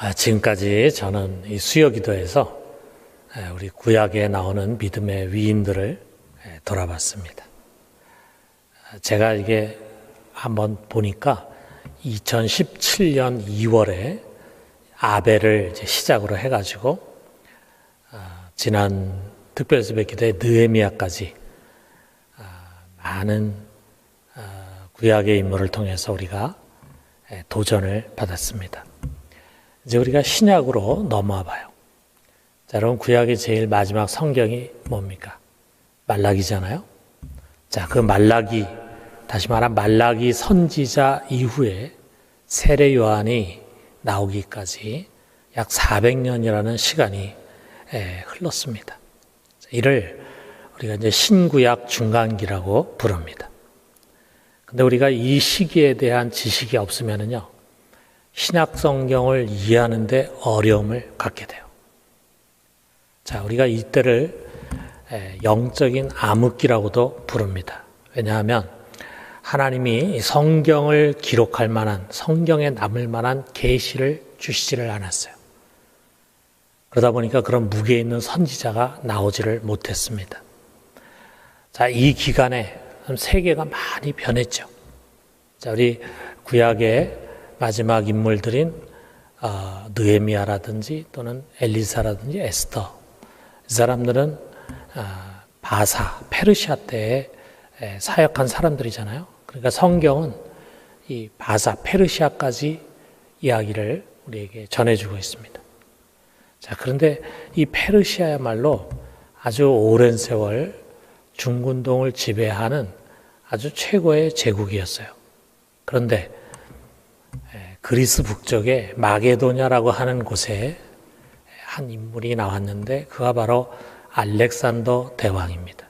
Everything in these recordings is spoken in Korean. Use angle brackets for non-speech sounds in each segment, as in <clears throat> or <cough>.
아, 지금까지 저는 이 수요 기도에서 우리 구약에 나오는 믿음의 위인들을 돌아봤습니다. 제가 이게 한번 보니까 2017년 2월에 아벨을 시작으로 해가지고 아, 지난 특별수배 기도의 느헤미야까지 아, 많은 구약의 인물을 통해서 우리가 도전을 받았습니다. 이제 우리가 신약으로 넘어와 봐요. 자, 여러분 구약의 제일 마지막 성경이 뭡니까? 말라기잖아요. 자, 그 말라기 다시 말한 말라기 선지자 이후에 세례 요한이 나오기까지 약 400년이라는 시간이 흘렀습니다. 이를 우리가 이제 신구약 중간기라고 부릅니다. 근데 우리가 이 시기에 대한 지식이 없으면은요, 신약 성경을 이해하는데 어려움을 갖게 돼요. 자, 우리가 이때를 영적인 암흑기라고도 부릅니다. 왜냐하면 하나님이 성경을 기록할 만한 성경에 남을 만한 계시를 주시지를 않았어요. 그러다 보니까 그런 무게 있는 선지자가 나오지를 못했습니다. 자, 이 기간에 세계가 많이 변했죠. 자, 우리 구약의 마지막 인물들인 어, 느헤미야라든지 또는 엘리사라든지 에스터 이 사람들은 어, 바사 페르시아 때에 사역한 사람들이잖아요. 그러니까 성경은 이 바사 페르시아까지 이야기를 우리에게 전해주고 있습니다. 자 그런데 이 페르시아야말로 아주 오랜 세월 중군동을 지배하는 아주 최고의 제국이었어요. 그런데 그리스 북쪽에 마게도냐라고 하는 곳에 한 인물이 나왔는데 그가 바로 알렉산더 대왕입니다.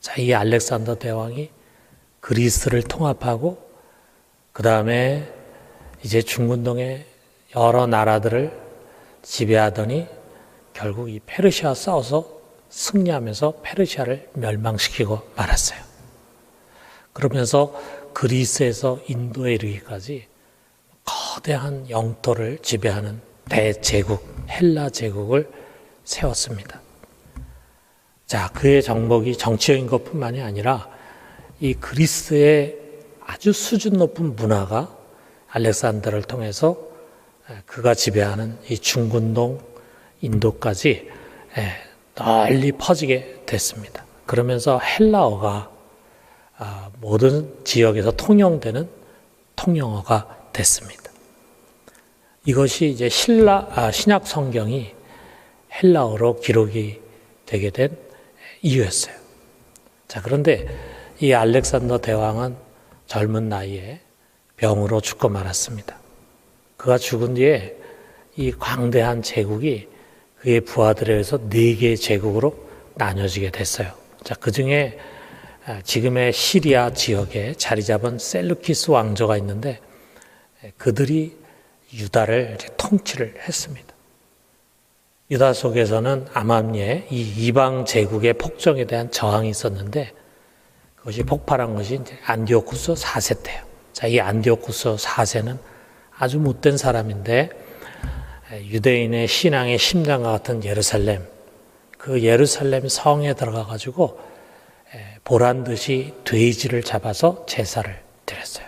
자, 이 알렉산더 대왕이 그리스를 통합하고 그 다음에 이제 중군동의 여러 나라들을 지배하더니 결국 이 페르시아 싸워서 승리하면서 페르시아를 멸망시키고 말았어요. 그러면서 그리스에서 인도에 이르기까지 거대한 영토를 지배하는 대제국, 헬라 제국을 세웠습니다. 자, 그의 정복이 정치적인 것 뿐만이 아니라 이 그리스의 아주 수준 높은 문화가 알렉산더를 통해서 그가 지배하는 이 중군동 인도까지 널리 퍼지게 됐습니다. 그러면서 헬라어가 아, 모든 지역에서 통용되는 통용어가 됐습니다. 이것이 이제 신라, 아, 신약 성경이 헬라어로 기록이 되게 된 이유였어요. 자, 그런데 이 알렉산더 대왕은 젊은 나이에 병으로 죽고 말았습니다. 그가 죽은 뒤에 이 광대한 제국이 그의 부하들에 의해서 네 개의 제국으로 나뉘어지게 됐어요. 자, 그 중에 아, 지금의 시리아 지역에 자리 잡은 셀루키스 왕조가 있는데 그들이 유다를 통치를 했습니다. 유다 속에서는 아맘리에 이 이방 제국의 폭정에 대한 저항이 있었는데 그것이 폭발한 것이 이제 안디오쿠스 4세 때요 자, 이 안디오쿠스 4세는 아주 못된 사람인데 유대인의 신앙의 심장과 같은 예루살렘 그 예루살렘 성에 들어가 가지고 보란 듯이 돼지를 잡아서 제사를 드렸어요.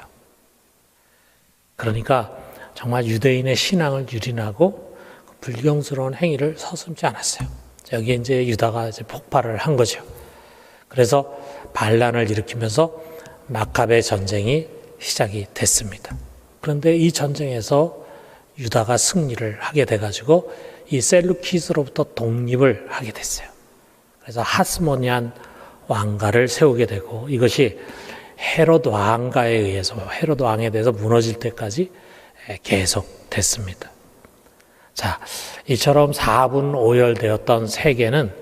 그러니까 정말 유대인의 신앙을 유린하고 불경스러운 행위를 서슴지 않았어요. 여기에 이제 유다가 이제 폭발을 한 거죠. 그래서 반란을 일으키면서 마카베 전쟁이 시작이 됐습니다. 그런데 이 전쟁에서 유다가 승리를 하게 돼가지고 이 셀루키스로부터 독립을 하게 됐어요. 그래서 하스모니안 왕가를 세우게 되고 이것이 헤롯 왕가에 의해서 헤롯 왕에 대해서 무너질 때까지 계속 됐습니다. 자, 이처럼 4분 오열되었던 세계는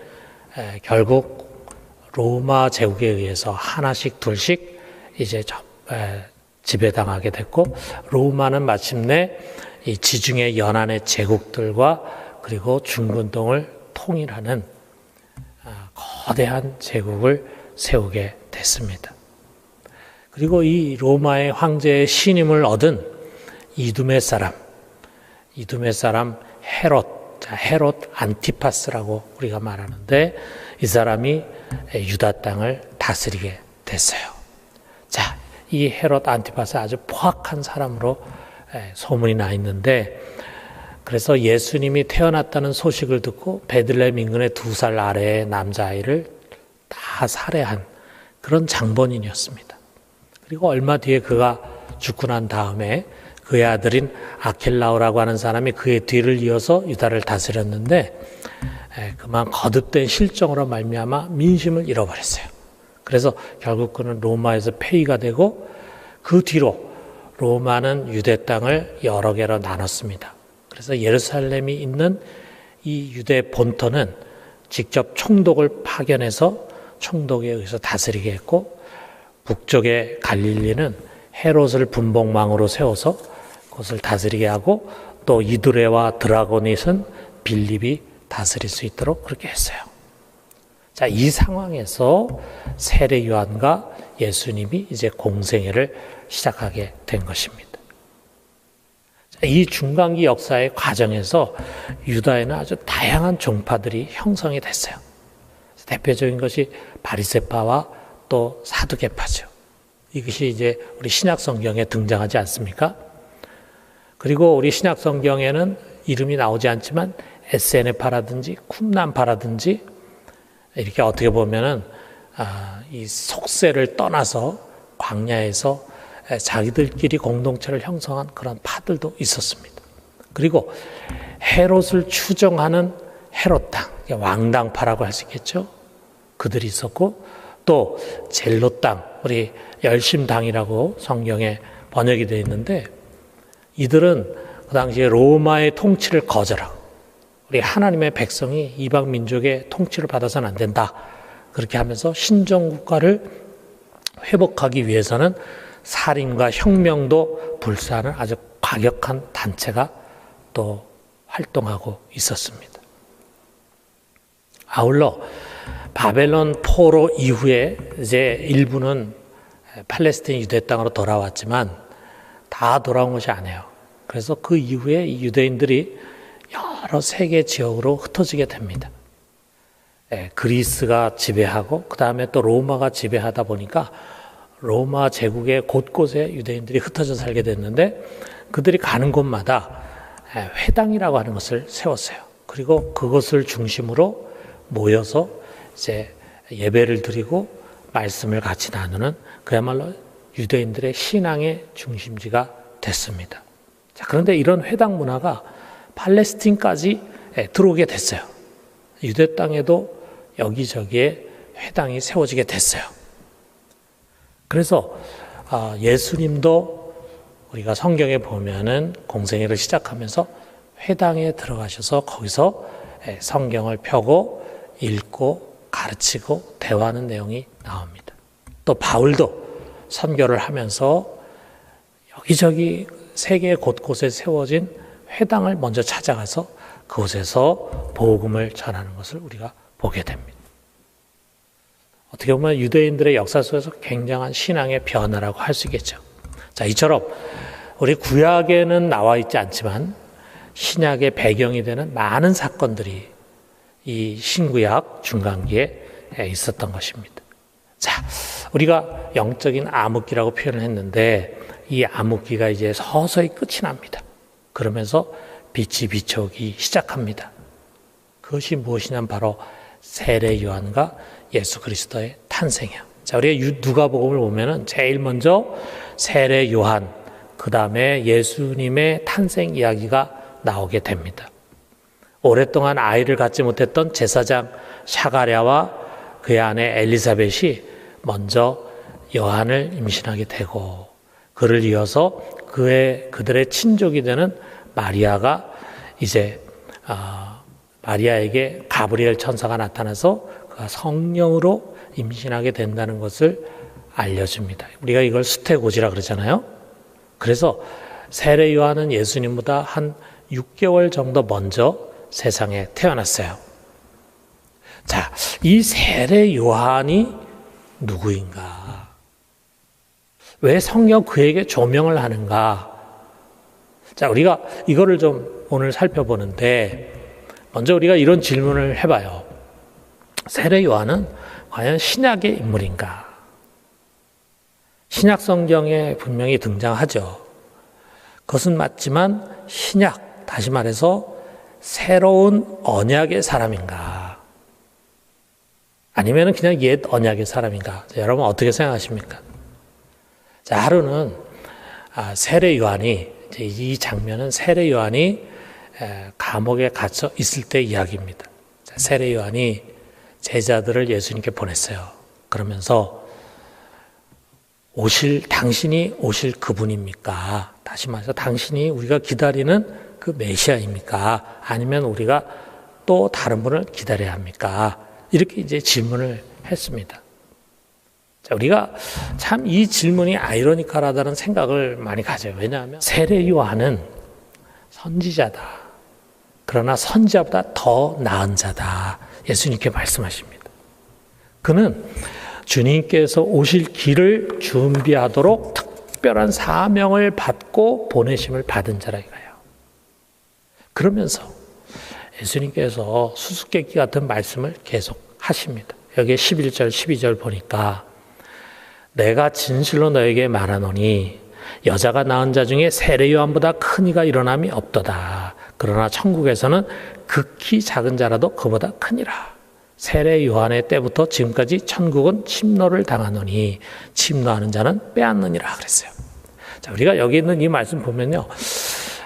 결국 로마 제국에 의해서 하나씩 둘씩 이제 지배당하게 됐고 로마는 마침내 이 지중해 연안의 제국들과 그리고 중근동을 통일하는 아, 거대한 제국을 세우게 됐습니다. 그리고 이 로마의 황제의 신임을 얻은 이두메 사람, 이두메 사람 헤롯, 자, 헤롯 안티파스라고 우리가 말하는데 이 사람이 유다 땅을 다스리게 됐어요. 자, 이 헤롯 안티파스 아주 포악한 사람으로 소문이 나 있는데 그래서 예수님이 태어났다는 소식을 듣고 베들레헴 인근의 두 살 아래의 남자아이를 다 살해한 그런 장본인이었습니다. 그리고 얼마 뒤에 그가 죽고 난 다음에 그의 아들인 아켈라오라고 하는 사람이 그의 뒤를 이어서 유다를 다스렸는데 그만 거듭된 실정으로 말미암아 민심을 잃어버렸어요. 그래서 결국 그는 로마에서 폐위가 되고 그 뒤로 로마는 유대 땅을 여러 개로 나눴습니다. 그래서 예루살렘이 있는 이 유대 본토는 직접 총독을 파견해서 총독에 의해서 다스리게 했고 북쪽의 갈릴리는 헤롯을 분봉망으로 세워서 그것을 다스리게 하고 또 이두레와 드라고닛은 빌립이 다스릴 수 있도록 그렇게 했어요. 자, 이 상황에서 세례 요한과 예수님이 이제 공생애를 시작하게 된 것입니다. 이 중간기 역사의 과정에서 유다에는 아주 다양한 종파들이 형성이 됐어요. 대표적인 것이 바리세파와 또 사두개파죠. 이것이 이제 우리 신약 성경에 등장하지 않습니까? 그리고 우리 신약 성경에는 이름이 나오지 않지만 에세네파라든지 쿰난파라든지 이렇게 어떻게 보면은 아, 이 속세를 떠나서 광야에서 자기들끼리 공동체를 형성한 그런 파들도 있었습니다. 그리고 헤롯을 추정하는 헤롯당, 왕당파라고 할 수 있겠죠. 그들이 있었고 또 땅, 우리 열심당이라고 성경에 번역이 되어 있는데 이들은 그 당시에 로마의 통치를 거절하고 우리 하나님의 백성이 이방 민족의 통치를 받아서는 안 된다. 그렇게 하면서 신정 국가를 회복하기 위해서는 살인과 혁명도 불사하는 아주 과격한 단체가 또 활동하고 있었습니다. 아울러 바벨론 포로 이후에 이제 일부는 팔레스틴 유대 땅으로 돌아왔지만 다 돌아온 것이 아니에요. 그래서 그 이후에 유대인들이 여러 세계 지역으로 흩어지게 됩니다. 예, 그리스가 지배하고 그 다음에 또 로마가 지배하다 보니까 로마 제국의 곳곳에 유대인들이 흩어져 살게 됐는데 그들이 가는 곳마다 예, 회당이라고 하는 것을 세웠어요. 그리고 그것을 중심으로 모여서 이제 예배를 드리고 말씀을 같이 나누는 그야말로 유대인들의 신앙의 중심지가 됐습니다. 자, 그런데 이런 회당 문화가 팔레스틴까지 예, 들어오게 됐어요. 유대 땅에도 여기저기에 회당이 세워지게 됐어요. 그래서 아, 예수님도 우리가 성경에 보면은 공생애를 시작하면서 회당에 들어가셔서 거기서 예, 성경을 펴고 읽고 가르치고 대화하는 내용이 나옵니다. 또 바울도 선교를 하면서 여기저기 세계 곳곳에 세워진 회당을 먼저 찾아가서 그곳에서 복음을 전하는 것을 우리가 보게 됩니다. 어떻게 보면 유대인들의 역사 속에서 굉장한 신앙의 변화라고 할 수 있겠죠. 자, 이처럼 우리 구약에는 나와 있지 않지만 신약의 배경이 되는 많은 사건들이 이 신구약 중간기에 있었던 것입니다. 자, 우리가 영적인 암흑기라고 표현을 했는데 이 암흑기가 이제 서서히 끝이 납니다. 그러면서 빛이 비춰오기 시작합니다. 그것이 무엇이냐면 바로 세례 요한과 예수 그리스도의 탄생이야. 자, 우리가 누가복음을 보면은 제일 먼저 세례 요한, 그 다음에 예수님의 탄생 이야기가 나오게 됩니다. 오랫동안 아이를 갖지 못했던 제사장 샤가랴와 그의 아내 엘리사벳이 먼저 요한을 임신하게 되고 그를 이어서 그의 그들의 친족이 되는 마리아가 이제 아, 마리아에게 가브리엘 천사가 나타나서 그가 성령으로 임신하게 된다는 것을 알려줍니다. 우리가 이걸 수태고지라 그러잖아요. 그래서 세례 요한은 예수님보다 한 6개월 정도 먼저 세상에 태어났어요. 자, 이 세례 요한이 누구인가? 왜 성령 그에게 조명을 하는가? 자, 우리가 이거를 좀 오늘 살펴보는데 먼저 우리가 이런 질문을 해봐요. 세례 요한은 과연 신약의 인물인가? 신약 성경에 분명히 등장하죠. 그것은 맞지만 신약, 다시 말해서 새로운 언약의 사람인가? 아니면 그냥 옛 언약의 사람인가? 여러분 어떻게 생각하십니까? 자, 하루는 아, 세례 요한이 이 장면은 세례 요한이 감옥에 갇혀 있을 때 이야기입니다. 세례 요한이 제자들을 예수님께 보냈어요. 그러면서 오실 당신이 오실 그분입니까? 다시 말해서 당신이 우리가 기다리는 그 메시아입니까? 아니면 우리가 또 다른 분을 기다려야 합니까? 이렇게 이제 질문을 했습니다. 자, 우리가 참 이 질문이 아이러니컬하다는 생각을 많이 가져요. 왜냐하면 세례 요한은 선지자다. 그러나 선지자보다 더 나은 자다. 예수님께 말씀하십니다. 그는 주님께서 오실 길을 준비하도록 특별한 사명을 받고 보내심을 받은 자라 이거예요. 그러면서 예수님께서 수수께끼 같은 말씀을 계속 하십니다. 여기 11절, 12절 보니까 내가 진실로 너에게 말하노니 여자가 낳은 자 중에 세례 요한보다 큰 이가 일어남이 없도다. 그러나 천국에서는 극히 작은 자라도 그보다 크니라. 세례 요한의 때부터 지금까지 천국은 침노를 당하노니 침노하는 자는 빼앗느니라 그랬어요. 자, 우리가 여기 있는 이 말씀 보면요.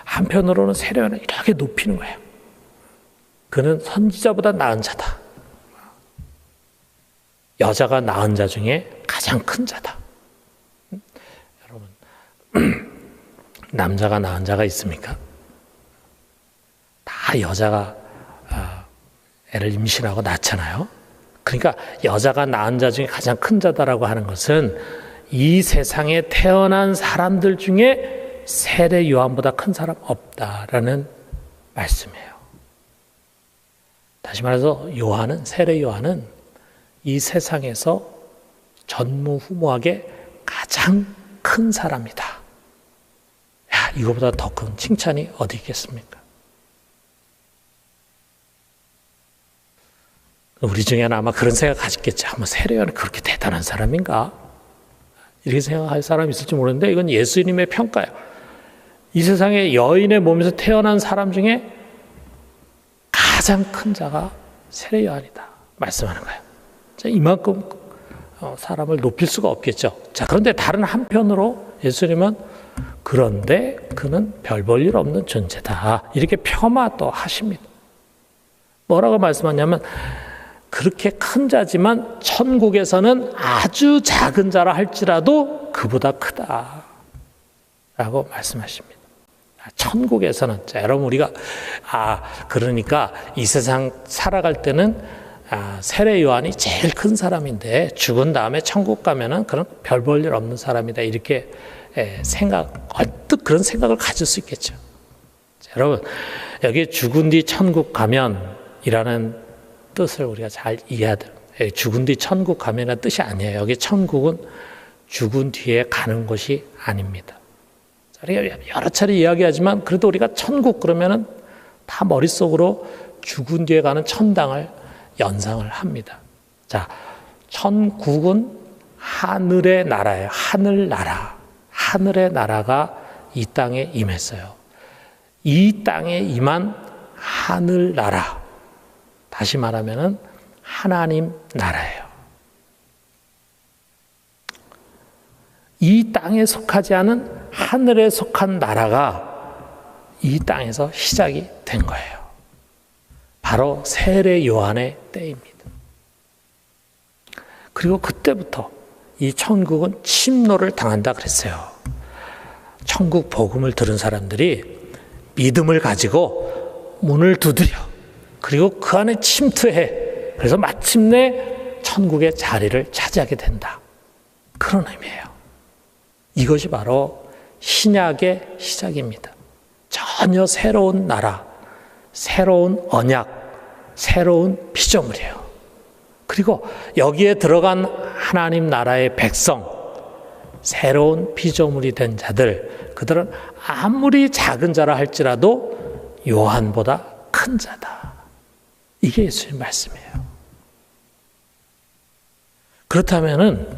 한편으로는 세례 요한을 이렇게 높이는 거예요. 그는 선지자보다 나은 자다. 여자가 낳은 자 중에 가장 큰 자다. 여러분, <clears throat> 남자가 낳은 자가 있습니까? 다 여자가 아, 애를 임신하고 낳잖아요. 그러니까 여자가 낳은 자 중에 가장 큰 자다라고 하는 것은 이 세상에 태어난 사람들 중에 세례 요한보다 큰 사람 없다라는 말씀이에요. 다시 말해서 요한은 세례 요한은 이 세상에서 전무후무하게 가장 큰 사람이다. 야, 이거보다 더 큰 칭찬이 어디 있겠습니까? 우리 중에는 아마 그런 생각 가졌겠죠. 아마 세례요한은 그렇게 대단한 사람인가? 이렇게 생각할 사람이 있을지 모르는데 이건 예수님의 평가예요. 이 세상에 여인의 몸에서 태어난 사람 중에 가장 큰 자가 세례 요한이다. 말씀하는 거예요. 자, 이만큼 어, 사람을 높일 수가 없겠죠. 자, 그런데 다른 한편으로 예수님은 그런데 그는 별 볼 일 없는 존재다. 이렇게 폄하 또 하십니다. 뭐라고 말씀하냐면 그렇게 큰 자지만 천국에서는 아주 작은 자라 할지라도 그보다 크다. 라고 말씀하십니다. 천국에서는, 자, 여러분, 우리가, 아, 그러니까 이 세상 살아갈 때는 아, 세례 요한이 제일 큰 사람인데 죽은 다음에 천국 가면은 그런 별 볼 일 없는 사람이다. 이렇게 예, 생각, 언뜻 그런 생각을 가질 수 있겠죠. 자, 여러분, 여기 죽은 뒤 천국 가면 이라는 뜻을 우리가 잘 이해해야 돼요. 예, 죽은 뒤 천국 가면이라는 뜻이 아니에요. 여기 천국은 죽은 뒤에 가는 것이 아닙니다. 여러 차례 이야기하지만 그래도 우리가 천국 그러면은 다 머릿속으로 죽은 뒤에 가는 천당을 연상을 합니다. 자, 천국은 하늘의 나라예요. 하늘 나라. 하늘의 나라가 이 땅에 임했어요. 이 땅에 임한 하늘 나라. 다시 말하면은 하나님 나라예요. 이 땅에 속하지 않은 하늘에 속한 나라가 이 땅에서 시작이 된 거예요. 바로 세례 요한의 때입니다. 그리고 그때부터 이 천국은 침노를 당한다 그랬어요. 천국 복음을 들은 사람들이 믿음을 가지고 문을 두드려 그리고 그 안에 침투해 그래서 마침내 천국의 자리를 차지하게 된다. 그런 의미예요. 이것이 바로 신약의 시작입니다. 전혀 새로운 나라, 새로운 언약, 새로운 피조물이에요. 그리고 여기에 들어간 하나님 나라의 백성, 새로운 피조물이 된 자들, 그들은 아무리 작은 자라 할지라도 요한보다 큰 자다. 이게 예수님 말씀이에요. 그렇다면은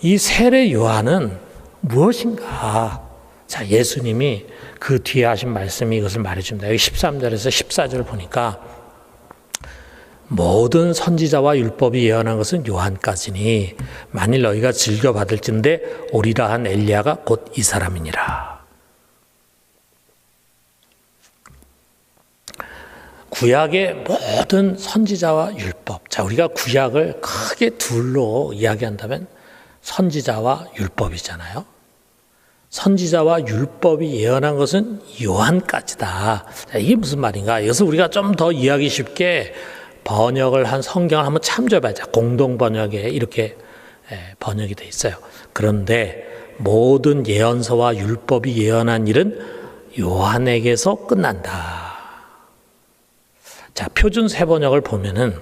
이 세례 요한은 무엇인가? 자, 예수님이 그 뒤에 하신 말씀이 이것을 말해줍니다. 여기 13절에서 14절 보니까 모든 선지자와 율법이 예언한 것은 요한까지니 만일 너희가 즐겨 받을진데 오리라 한 엘리야가 곧 이 사람이니라. 구약의 모든 선지자와 율법. 자, 우리가 구약을 크게 둘로 이야기한다면 선지자와 율법이잖아요. 선지자와 율법이 예언한 것은 요한까지다. 자, 이게 무슨 말인가? 이것을 우리가 좀 더 이해하기 쉽게 번역을 한 성경을 한번 참조해봐자. 공동 번역에 이렇게 번역이 돼 있어요. 그런데 모든 예언서와 율법이 예언한 일은 요한에게서 끝난다. 자, 표준 세 번역을 보면은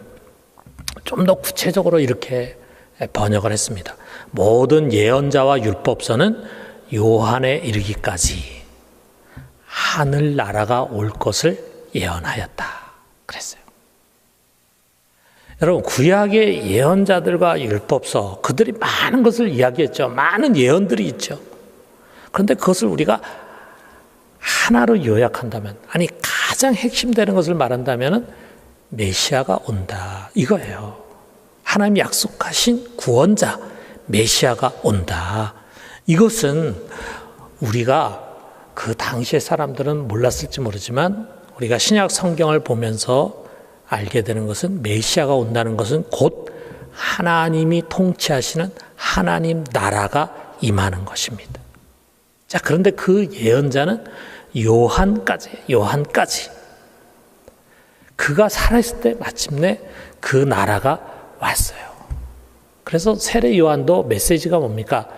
좀 더 구체적으로 이렇게 번역을 했습니다. 모든 예언자와 율법서는 요한에 이르기까지 하늘 나라가 올 것을 예언하였다. 그랬어요. 여러분, 구약의 예언자들과 율법서, 그들이 많은 것을 이야기했죠. 많은 예언들이 있죠. 그런데 그것을 우리가 하나로 요약한다면, 아니, 가장 핵심되는 것을 말한다면, 메시아가 온다. 이거예요. 하나님 약속하신 구원자, 메시아가 온다. 이것은 우리가 그 당시의 사람들은 몰랐을지 모르지만 우리가 신약 성경을 보면서 알게 되는 것은 메시아가 온다는 것은 곧 하나님이 통치하시는 하나님 나라가 임하는 것입니다. 자, 그런데 그 예언자는 요한까지, 요한까지. 그가 살아있을 때 마침내 그 나라가 왔어요. 그래서 세례 요한도 메시지가 뭡니까?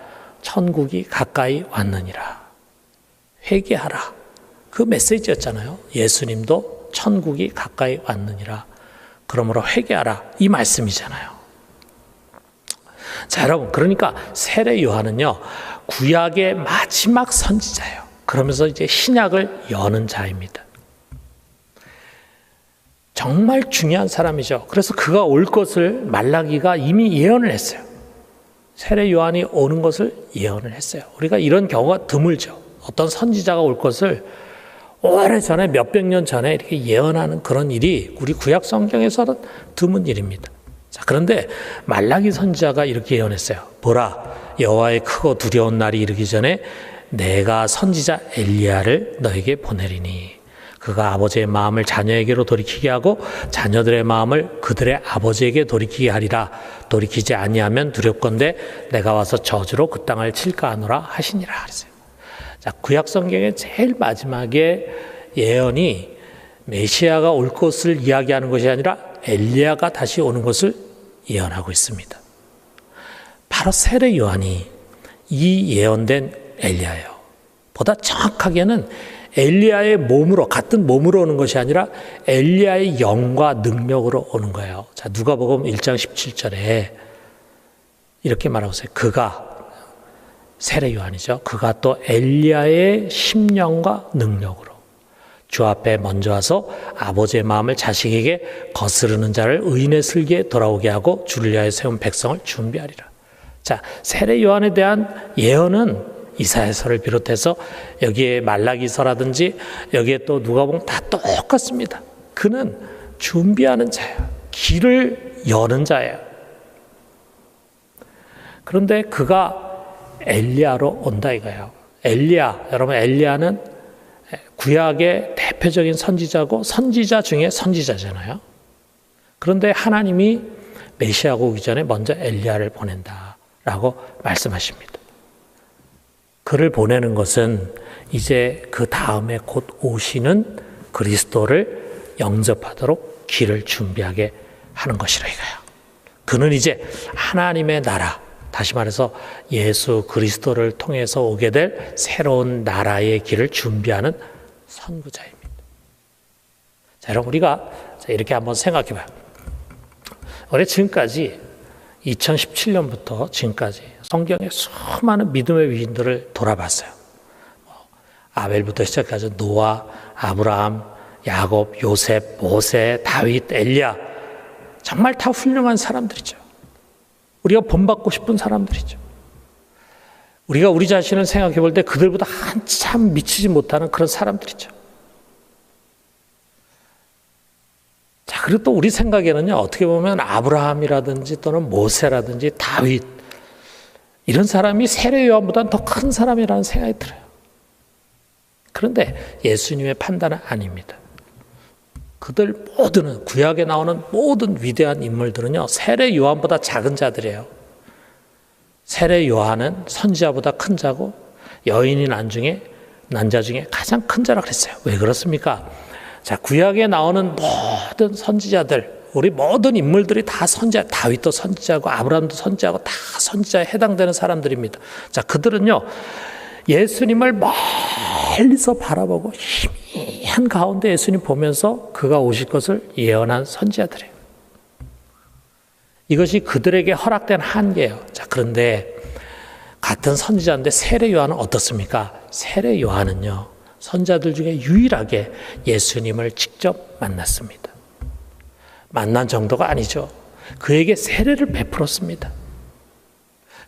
천국이 가까이 왔느니라. 회개하라. 그 메시지였잖아요. 예수님도 천국이 가까이 왔느니라. 그러므로 회개하라. 이 말씀이잖아요. 자, 여러분. 그러니까 세례 요한은요, 구약의 마지막 선지자예요. 그러면서 이제 신약을 여는 자입니다. 정말 중요한 사람이죠. 그래서 그가 올 것을 말라기가 이미 예언을 했어요. 세례 요한이 오는 것을 예언을 했어요. 우리가 이런 경우가 드물죠. 어떤 선지자가 올 것을 오래 전에 몇백 년 전에 이렇게 예언하는 그런 일이 우리 구약 성경에서는 드문 일입니다. 자, 그런데 말라기 선지자가 이렇게 예언했어요. 보라, 여호와의 크고 두려운 날이 이르기 전에 내가 선지자 엘리야를 너에게 보내리니 그가 아버지의 마음을 자녀에게로 돌이키게 하고 자녀들의 마음을 그들의 아버지에게 돌이키게 하리라 돌이키지 아니하면 두렵건대 내가 와서 저주로 그 땅을 칠까 하노라 하시니라 그랬어요. 자, 구약 성경의 제일 마지막에 예언이 메시아가 올 것을 이야기하는 것이 아니라 엘리야가 다시 오는 것을 예언하고 있습니다. 바로 세례 요한이 이 예언된 엘리야예요. 보다 정확하게는 엘리야의 몸으로 같은 몸으로 오는 것이 아니라 엘리야의 영과 능력으로 오는 거예요. 자, 누가복음 1장 17절에 이렇게 말하고 있어요. 그가 세례 요한이죠. 그가 또 엘리야의 심령과 능력으로 주 앞에 먼저 와서 아버지의 마음을 자식에게 거스르는 자를 의인의 슬기에 돌아오게 하고 주를 위하여 세운 백성을 준비하리라. 자, 세례 요한에 대한 예언은 이사야서를 비롯해서 여기에 말라기서라든지 여기에 또 누가복음 다 똑같습니다. 그는 준비하는 자예요. 길을 여는 자예요. 그런데 그가 엘리야로 온다 이거예요. 엘리야, 여러분 엘리야는 구약의 대표적인 선지자고 선지자 중에 선지자잖아요. 그런데 하나님이 메시아가 오기 전에 먼저 엘리야를 보낸다라고 말씀하십니다. 그를 보내는 것은 이제 그 다음에 곧 오시는 그리스도를 영접하도록 길을 준비하게 하는 것이라 이거야. 그는 이제 하나님의 나라, 다시 말해서 예수 그리스도를 통해서 오게 될 새로운 나라의 길을 준비하는 선구자입니다. 자, 여러분, 우리가 이렇게 한번 생각해 봐요. 우리 지금까지 2017년부터 지금까지 성경의 수많은 믿음의 위인들을 돌아봤어요. 아벨부터 시작해서 노아, 아브라함, 야곱, 요셉, 모세, 다윗, 엘리야 정말 다 훌륭한 사람들이죠. 우리가 본받고 싶은 사람들이죠. 우리가 우리 자신을 생각해 볼 때 그들보다 한참 미치지 못하는 그런 사람들이죠. 자, 그리고 또 우리 생각에는요, 어떻게 보면 아브라함이라든지 또는 모세라든지 다윗, 이런 사람이 세례 요한보다는 더 큰 사람이라는 생각이 들어요. 그런데 예수님의 판단은 아닙니다. 그들 모두는 구약에 나오는 모든 위대한 인물들은요 세례 요한보다 작은 자들이에요. 세례 요한은 선지자보다 큰 자고 여인이 난 중에 난자 중에 가장 큰 자라 그랬어요. 왜 그렇습니까? 자 구약에 나오는 모든 선지자들 우리 모든 인물들이 다 선지자 다윗도 선지자고 아브라함도 선지자고 다 선지자에 해당되는 사람들입니다. 자 그들은요 예수님을 멀리서 바라보고 희미한 가운데 예수님 보면서 그가 오실 것을 예언한 선지자들이에요. 이것이 그들에게 허락된 한계예요. 자, 그런데 같은 선지자인데 세례 요한은 어떻습니까? 세례 요한은요. 선자들 중에 유일하게 예수님을 직접 만났습니다. 만난 정도가 아니죠. 그에게 세례를 베풀었습니다.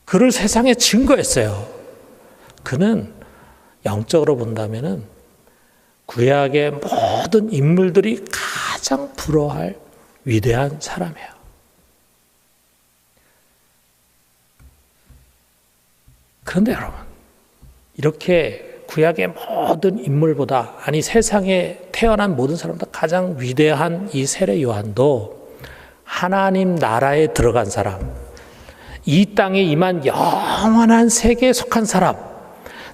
그를 세상에 증거했어요. 그는 영적으로 본다면은 구약의 모든 인물들이 가장 부러워할 위대한 사람이에요. 그런데 여러분, 이렇게 구약의 모든 인물보다, 아니 세상에 태어난 모든 사람보다 가장 위대한 이 세례 요한도 하나님 나라에 들어간 사람, 이 땅에 임한 영원한 세계에 속한 사람,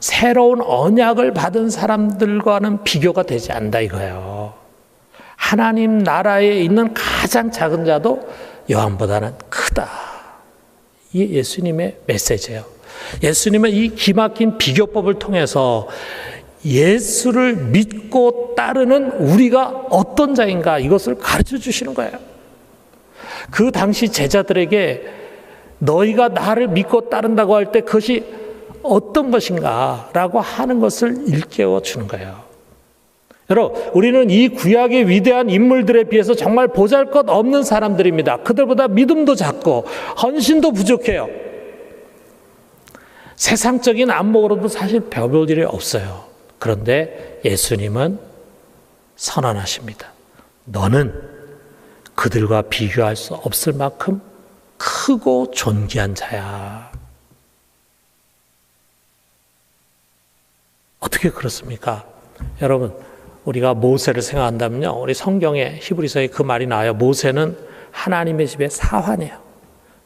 새로운 언약을 받은 사람들과는 비교가 되지 않다 이거예요. 하나님 나라에 있는 가장 작은 자도 요한보다는 크다. 이게 예수님의 메시지예요. 예수님은 이 기막힌 비교법을 통해서 예수를 믿고 따르는 우리가 어떤 자인가 이것을 가르쳐 주시는 거예요. 그 당시 제자들에게 너희가 나를 믿고 따른다고 할 때 그것이 어떤 것인가 라고 하는 것을 일깨워 주는 거예요. 여러분, 우리는 이 구약의 위대한 인물들에 비해서 정말 보잘 것 없는 사람들입니다. 그들보다 믿음도 작고 헌신도 부족해요. 세상적인 안목으로도 사실 배울 일이 없어요. 그런데 예수님은 선언하십니다. 너는 그들과 비교할 수 없을 만큼 크고 존귀한 자야. 어떻게 그렇습니까? 여러분, 우리가 모세를 생각한다면요. 우리 성경에 히브리서에 그 말이 나와요. 모세는 하나님의 집의 사환이에요.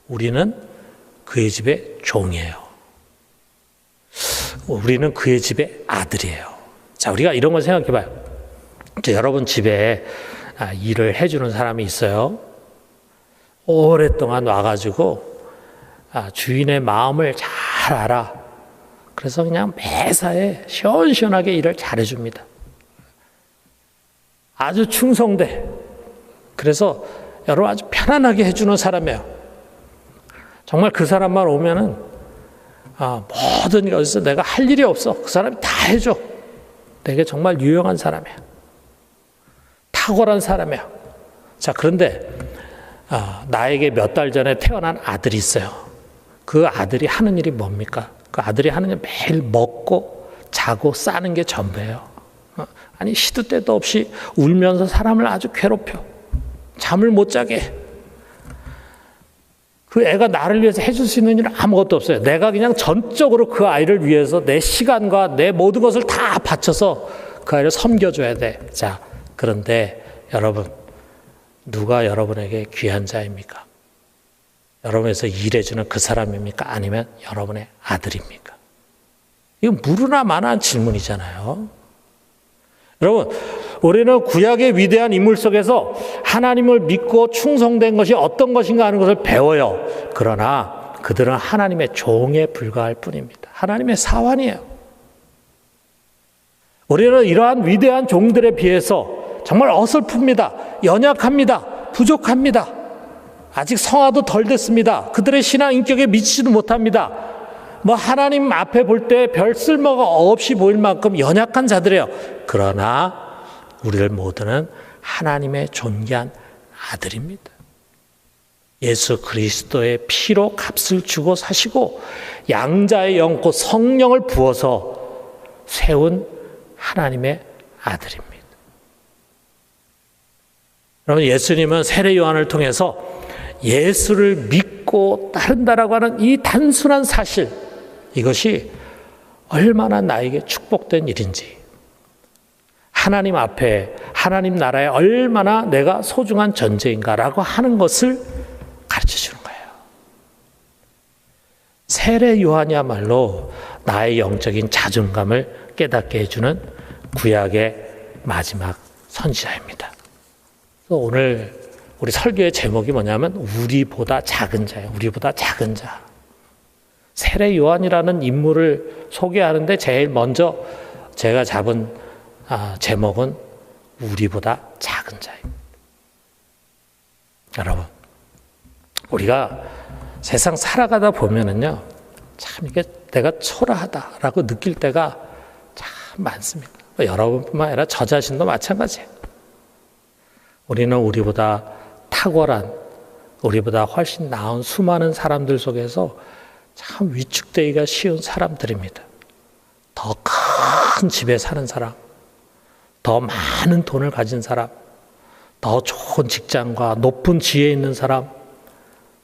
우리는 그의 집의 종이에요. 우리는 그의 집의 아들이에요. 자, 우리가 이런 걸 생각해 봐요. 여러분 집에 아, 일을 해주는 사람이 있어요. 오랫동안 와가지고 아, 주인의 마음을 잘 알아. 그래서 그냥 매사에 시원시원하게 일을 잘 해줍니다. 아주 충성돼. 그래서 여러분 아주 편안하게 해주는 사람이에요. 정말 그 사람만 오면은 아, 모든 것에서 내가 할 일이 없어. 그 사람이 다 해줘. 되게 정말 유용한 사람이야. 탁월한 사람이야. 자, 그런데 아, 나에게 몇 달 전에 태어난 아들이 있어요. 그 아들이 하는 일이 뭡니까? 그 아들이 하는 게 매일 먹고 자고 싸는 게 전부예요. 어? 아니 시도 때도 없이 울면서 사람을 아주 괴롭혀. 잠을 못 자게. 그 애가 나를 위해서 해줄 수 있는 일은 아무것도 없어요. 내가 그냥 전적으로 그 아이를 위해서 내 시간과 내 모든 것을 다 바쳐서 그 아이를 섬겨줘야 돼. 자, 그런데 여러분, 누가 여러분에게 귀한 자입니까? 여러분에서 일해주는 그 사람입니까? 아니면 여러분의 아들입니까? 이건 무르나 만한 질문이잖아요. 여러분, 우리는 구약의 위대한 인물 속에서 하나님을 믿고 충성된 것이 어떤 것인가 하는 것을 배워요. 그러나 그들은 하나님의 종에 불과할 뿐입니다. 하나님의 사환이에요. 우리는 이러한 위대한 종들에 비해서 정말 어설픕니다. 연약합니다. 부족합니다. 아직 성화도 덜 됐습니다. 그들의 신앙 인격에 미치지도 못합니다. 뭐 하나님 앞에 볼 때 별 쓸모가 없이 보일 만큼 연약한 자들이에요. 그러나 우리들 모두는 하나님의 존귀한 아들입니다. 예수 그리스도의 피로 값을 주고 사시고 양자의 영고 성령을 부어서 세운 하나님의 아들입니다. 여러분 예수님은 세례 요한을 통해서 예수를 믿고 따른다라고 하는 이 단순한 사실 이것이 얼마나 나에게 축복된 일인지 하나님 앞에 하나님 나라에 얼마나 내가 소중한 존재인가라고 하는 것을 가르쳐 주는 거예요. 세례 요한이야말로 나의 영적인 자존감을 깨닫게 해주는 구약의 마지막 선지자입니다. 오늘 우리 설교의 제목이 뭐냐면 우리보다 작은 자예요. 우리보다 작은 자. 세례 요한이라는 인물을 소개하는데 제일 먼저 제가 잡은 아, 제목은 우리보다 작은 자입니다. 여러분, 우리가 세상 살아가다 보면은요, 참 이게 내가 초라하다라고 느낄 때가 참 많습니다. 여러분뿐만 아니라 저 자신도 마찬가지예요. 우리는 우리보다 탁월한, 우리보다 훨씬 나은 수많은 사람들 속에서 참 위축되기가 쉬운 사람들입니다. 더 큰 집에 사는 사람, 더 많은 돈을 가진 사람, 더 좋은 직장과 높은 지혜 있는 사람,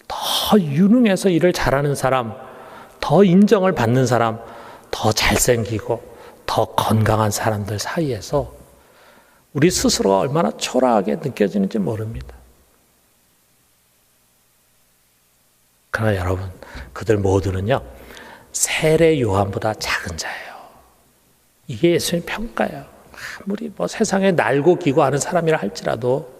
더 유능해서 일을 잘하는 사람, 더 인정을 받는 사람, 더 잘생기고 더 건강한 사람들 사이에서 우리 스스로가 얼마나 초라하게 느껴지는지 모릅니다. 그러나 여러분, 그들 모두는요, 세례 요한보다 작은 자예요. 이게 예수님 평가예요. 아무리 뭐 세상에 날고 기고 하는 사람이라 할지라도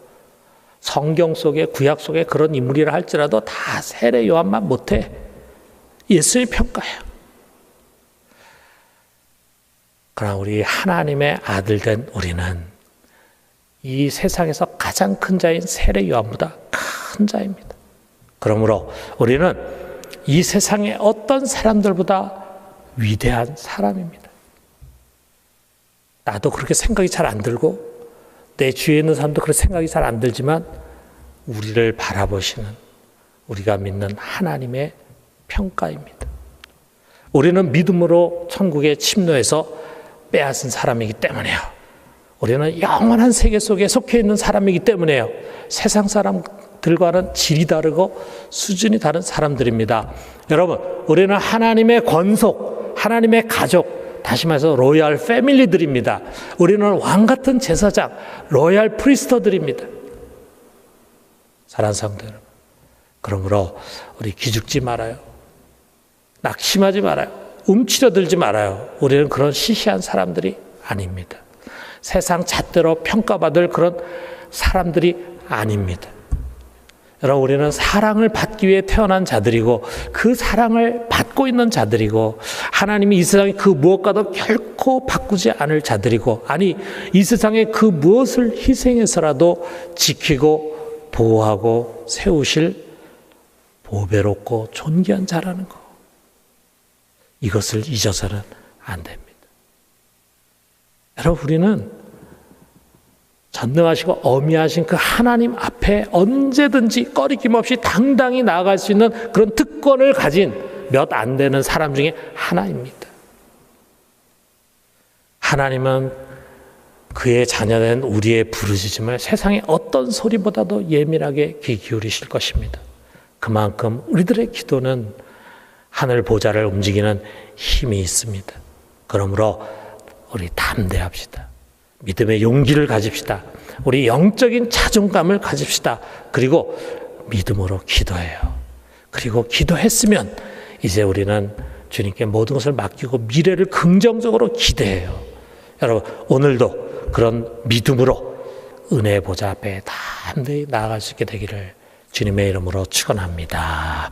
성경 속에 구약 속에 그런 인물이라 할지라도 다 세례 요한만 못해. 예수님 평가예요. 그러나 우리 하나님의 아들 된 우리는 이 세상에서 가장 큰 자인 세례 요한보다 큰 자입니다. 그러므로 우리는 이 세상의 어떤 사람들보다 위대한 사람입니다. 나도 그렇게 생각이 잘 안 들고 내 주위에 있는 사람도 그렇게 생각이 잘 안 들지만 우리를 바라보시는 우리가 믿는 하나님의 평가입니다. 우리는 믿음으로 천국에 침노해서 빼앗은 사람이기 때문에요. 우리는 영원한 세계 속에 속해 있는 사람이기 때문에요. 세상 사람들과는 질이 다르고 수준이 다른 사람들입니다. 여러분, 우리는 하나님의 권속, 하나님의 가족, 다시 말해서 로얄 패밀리들입니다. 우리는 왕 같은 제사장, 로얄 프리스터들입니다. 사랑하는 성도 여러분. 그러므로 우리 기죽지 말아요. 낙심하지 말아요. 움츠려들지 말아요. 우리는 그런 시시한 사람들이 아닙니다. 세상 잣대로 평가받을 그런 사람들이 아닙니다. 여러분, 우리는 사랑을 받기 위해 태어난 자들이고, 그 사랑을 받고 있는 자들이고, 하나님이 이 세상에 그 무엇과도 결코 바꾸지 않을 자들이고, 아니, 이 세상에 그 무엇을 희생해서라도 지키고, 보호하고, 세우실 보배롭고 존귀한 자라는 거. 이것을 잊어서는 안 됩니다. 여러분, 우리는 전능하시고 어미하신 그 하나님 앞에 언제든지 꺼리낌 없이 당당히 나아갈 수 있는 그런 특권을 가진 몇 안 되는 사람 중에 하나입니다. 하나님은 그의 자녀된 우리의 부르짖음을 세상의 어떤 소리보다도 예민하게 귀 기울이실 것입니다. 그만큼 우리들의 기도는 하늘 보좌를 움직이는 힘이 있습니다. 그러므로 우리 담대합시다. 믿음의 용기를 가집시다. 우리 영적인 자존감을 가집시다. 그리고 믿음으로 기도해요. 그리고 기도했으면 이제 우리는 주님께 모든 것을 맡기고 미래를 긍정적으로 기대해요. 여러분, 오늘도 그런 믿음으로 은혜 보좌 앞에 담대히 나아갈 수 있게 되기를 주님의 이름으로 축원합니다.